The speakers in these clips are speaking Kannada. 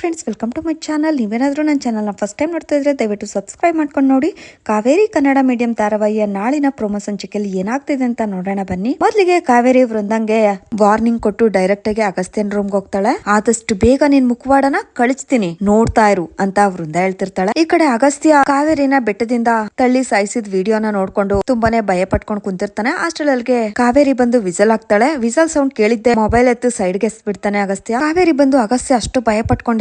Friends welcome to my channel ನೀವೇನಾದರೂ ನನ್ನ ಚಾನಲ್ನ ಫಸ್ಟ್ ಟೈಮ್ ನೋಡ್ತಾ ಇದ್ರೆ ದಯವಿಟ್ಟು ಸಬ್ಸ್ಕ್ರೈಬ್ ಮಾಡ್ಕೊಂಡು ನೋಡಿ. ಕಾವೇರಿ ಕನ್ನಡ ಮೀಡಿಯಂ ಧಾರಾವಾಹಿಯ ನಾಳಿನ ಪ್ರೊಮೋ ಸಂಚಿಕೆಯಲ್ಲಿ ಏನಾಗ್ತಿದೆ ಅಂತ ನೋಡೋಣ ಬನ್ನಿ. ಮೊದಲಿಗೆ ಕಾವೇರಿ ವೃಂದಂಗೆ ವಾರ್ನಿಂಗ್ ಕೊಟ್ಟು ಡೈರೆಕ್ಟ್ ಆಗಿ ಅಗಸ್ತ್ಯನ್ ರೂಮ್ಗೆ ಹೋಗ್ತಾಳೆ. ಆದಷ್ಟು ಬೇಗ ನಿನ್ ಮುಖವಾಡನ ಕಳಿಸ್ತೀನಿ, ನೋಡ್ತಾ ಇರು ಅಂತ ವೃಂದ ಹೇಳ್ತಿರ್ತಾಳೆ. ಈ ಕಡೆ ಅಗಸ್ತ್ಯ ಕಾವೇರಿನ ಬೆಟ್ಟದಿಂದ ತಳ್ಳಿ ಸಾಯಿಸಿದ ವಿಡಿಯೋನ ನೋಡ್ಕೊಂಡು ತುಂಬಾನೇ ಭಯ ಪಟ್ಕೊಂಡು ಕುಂತಿರ್ತಾನೆ. ಅಷ್ಟರಲ್ಲಿಗೆ ಕಾವೇರಿ ಬಂದು ವಿಸಲ್ ಹಾಕ್ತಾಳೆ. ವಿಸಲ್ ಸೌಂಡ್ ಕೇಳಿದ್ದೆ ಮೊಬೈಲ್ ಎತ್ತು ಸೈಡ್ಗೆ ಬಿಡ್ತಾನೆ ಅಗಸ್ತ್ಯ. ಕಾವೇರಿ ಬಂದು ಅಗಸ್ತ್ಯ ಅಷ್ಟು ಭಯ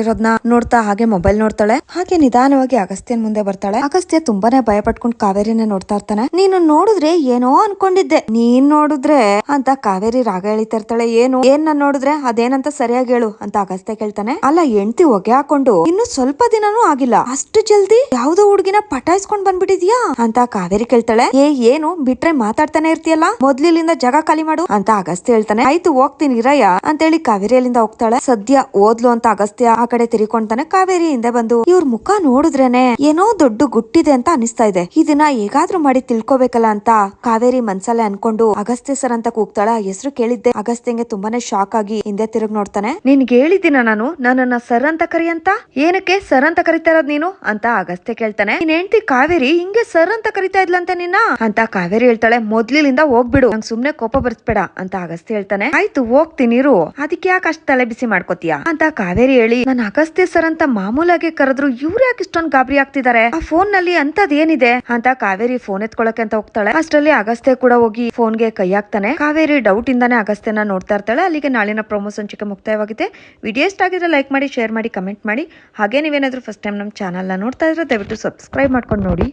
ಪಟ್ಕೊಂಡಿರೋದ್ನ ನೋಡ್ತಾ ಹಾಗೆ ಮೊಬೈಲ್ ನೋಡ್ತಾಳೆ. ಹಾಗೆ ನಿಧಾನವಾಗಿ ಅಗಸ್ತ್ಯನ್ ಮುಂದೆ ಬರ್ತಾಳೆ. ಅಗಸ್ತ್ಯ ತುಂಬಾನೇ ಭಯ ಪಟ್ಕೊಂಡು ಕಾವೇರಿನ ನೋಡ್ತಾ ಇರ್ತಾನೆ. ನೀನು ನೋಡಿದ್ರೆ ಏನೋ ಅನ್ಕೊಂಡಿದ್ದೆ. ನೀನ್ ನೋಡಿದ್ರೆ ಅಂತ ಕಾವೇರಿ ರಾಗ ಎಳಿತಾ ಇರ್ತಾಳೆ. ಏನು? ಏನ್ ನಾನ್ ನೋಡಿದ್ರೆ? ಅದೇನಂತ ಸರಿಯಾಗಿ ಹೇಳು ಅಂತ ಅಗಸ್ತ್ಯ ಕೇಳ್ತಾನೆ. ಅಲ್ಲ, ಹೆಂಡತಿ ಹೊಗೆ ಹಾಕೊಂಡು ಇನ್ನು ಸ್ವಲ್ಪ ದಿನನೂ ಆಗಿಲ್ಲ. ಅಷ್ಟು ಜಲ್ದಿ ಯಾವ್ದೋ ಹುಡುಗಿನ ಪಟಾಯಿಸ್ಕೊಂಡ್ ಬಂದ್ಬಿಟ್ಟಿದ್ಯಾ? ಅಂತ ಕಾವೇರಿ ಕೇಳ್ತಾಳೆ. ಏ, ಏನು? ಬಿಟ್ರೆ ಮಾತಾಡ್ತಾನೆ ಇರ್ತೀಯಲ್ಲ? ಮೊದ್ಲಿಲಿಂದ ಜಾಗ ಖಾಲಿ ಮಾಡು ಅಂತ ಅಗಸ್ತ್ಯ ಹೇಳ್ತಾನೆ. ಆಯ್ತು, ಹೋಗ್ತೀನಿ ಇರಯ್ಯ ಅಂತೇಳಿ ಕಾವೇರಿ ಅಲ್ಲಿಂದ ಹೋಗ್ತಾಳೆ. ಸದ್ಯ ಓದ್ಲು ಅಂತ ಅಗಸ್ತ್ಯ ಆ ತಿರ್ಕೊಂತಾನೆ ಕಾವೇರಿ ಹಿಂದೆ ಬಂದು, ಇವ್ರ ಮುಖ ನೋಡಿದ್ರೇನೆ ಏನೋ ದೊಡ್ಡ ಗುಟ್ಟಿದೆ ಅಂತ ಅನಿಸ್ತಾ ಇದೆ. ಇದನ್ನ ಹೇಗಾದ್ರೂ ಮಾಡಿ ತಿಳ್ಕೊಬೇಕಲ್ಲ ಅಂತ ಕಾವೇರಿ ಮನ್ಸಲ್ಲೇ ಅನ್ಕೊಂಡು ಅಗಸ್ತ್ಯ ಸರ್ ಅಂತ ಕೂಗ್ತಾಳ. ಹೆಸರು ಕೇಳಿದ್ದೆ. ಅಗಸ್ತ್ಯಂಗೆ ತುಂಬಾನೇ ಶಾಕ್ ಆಗಿ ಹಿಂದೆ ತಿರುಗ್ ನೋಡ್ತಾನೆ. ನಿನ್ಗೆ ಹೇಳಿದ್ದೀನ ನಾನು? ನನ್ನನ್ನ ಸರ್ ಅಂತ ಕರಿ ಅಂತ? ಏನಕ್ಕೆ ಸರ್ ಅಂತ ಕರಿತಾ ನೀನು? ಅಂತ ಅಗಸ್ತ್ಯ ಕೇಳ್ತಾನೆ. ನೀನ್ ಹೆಂಡತಿ ಕಾವೇರಿ ಹಿಂಗೆ ಸರ್ ಅಂತ ಕರಿತಾ ಇದ್ಲಂತೆ ನಿನ್ನ? ಅಂತ ಕಾವೇರಿ ಹೇಳ್ತಾಳೆ. ಮೊದ್ಲಿಲಿಂದ ಹೋಗ್ಬಿಡು. ನಂಗ್ ಸುಮ್ನೆ ಕೋಪ ಬರ್ಸ್ಬೇಡ, ಅಂತ ಅಗಸ್ತ್ಯ ಹೇಳ್ತಾನೆ. ಆಯ್ತು, ಹೋಗ್ತೀನಿ ಅದಕ್ಕೆ ಯಾಕೆ ಅಷ್ಟ್ ತಲೆ ಬಿಸಿ ಮಾಡ್ಕೋತೀಯ? ಅಂತ ಕಾವೇರಿ ಹೇಳಿ, ನಾನು ಅಗಸ್ತ್ಯ ಸರ್ ಅಂತ ಮಾಮೂಲಾಗಿ ಕರೆದ್ರು, ಇವ್ರು ಯಾಕೆ ಇಷ್ಟೊಂದು ಗಾಬರಿ ಆಗ್ತಿದ್ದಾರೆ ಆ ಫೋನ್ನಲ್ಲಿ ಅಂತದೇನಿದೆ ಅಂತ ಕಾವೇರಿ ಫೋನ್ ಎತ್ಕೊಳಕ್ಕೆ ಅಂತ ಹೋಗ್ತಾಳೆ. ಅಷ್ಟರಲ್ಲಿ ಅಗಸ್ತ್ಯ ಕೂಡ ಹೋಗಿ ಫೋನ್ಗೆ ಕೈ ಹಾಕ್ತಾನೆ. ಕಾವೇರಿ ಡೌಟ್ ಇಂದಾನೆ ಅಗಸ್ತ್ಯನ ನೋಡ್ತಾ ಇರ್ತಾಳೆ. ಅಲ್ಲಿಗೆ ನಾಳಿನ ಪ್ರೊಮೋ ಸಂಚಿಕೆ ಮುಕ್ತಾಯವಾಗಿದೆ. ವಿಡಿಯೋ ಇಷ್ಟ ಆಗಿದ್ರೆ ಲೈಕ್ ಮಾಡಿ ಶೇರ್ ಮಾಡಿ ಕಮೆಂಟ್ ಮಾಡಿ. ಹಾಗೆ ನೀವೇನಾದ್ರೂ ಫಸ್ಟ್ ಟೈಮ್ ನಮ್ಮ ಚಾನಲ್ನ ನೋಡ್ತಾ ಇದ್ರೆ ದಯವಿಟ್ಟು ಸಬ್ಸ್ಕ್ರೈಬ್ ಮಾಡ್ಕೊಂಡು ನೋಡಿ.